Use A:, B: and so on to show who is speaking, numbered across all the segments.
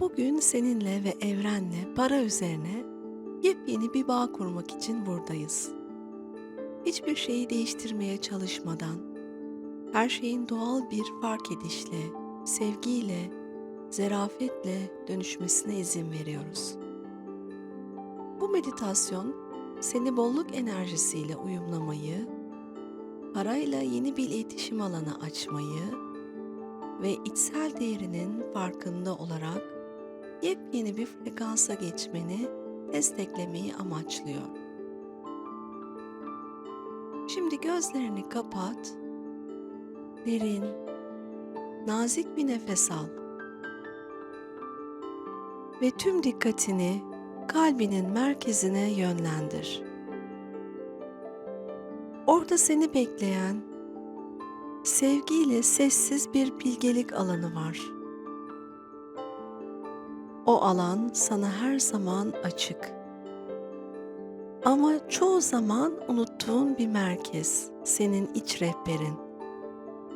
A: Bugün seninle ve evrenle para üzerine yepyeni bir bağ kurmak için buradayız. Hiçbir şeyi değiştirmeye çalışmadan, her şeyin doğal bir fark edişle, sevgiyle, zerafetle dönüşmesine izin veriyoruz. Bu meditasyon seni bolluk enerjisiyle uyumlamayı, parayla yeni bir iletişim alanı açmayı ve içsel değerinin farkında olarak yepyeni bir frekansa geçmeni desteklemeyi amaçlıyor. Şimdi gözlerini kapat, derin, nazik bir nefes al ve tüm dikkatini kalbinin merkezine yönlendir. Orada seni bekleyen sevgiyle sessiz bir bilgelik alanı var. O alan sana her zaman açık. Ama çoğu zaman unuttuğun bir merkez, senin iç rehberin,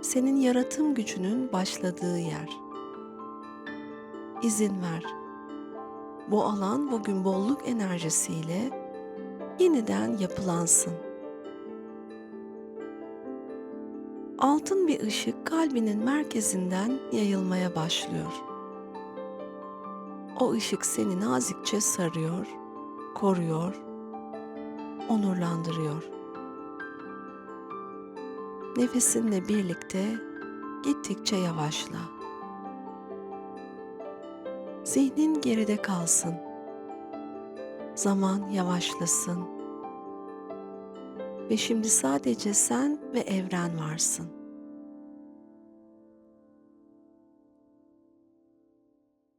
A: senin yaratım gücünün başladığı yer. İzin ver. Bu alan bugün bolluk enerjisiyle yeniden yapılansın. Altın bir ışık kalbinin merkezinden yayılmaya başlıyor. O ışık seni nazikçe sarıyor, koruyor, onurlandırıyor. Nefesinle birlikte gittikçe yavaşla. Zihnin geride kalsın. Zaman yavaşlasın. Ve şimdi sadece sen ve evren varsın.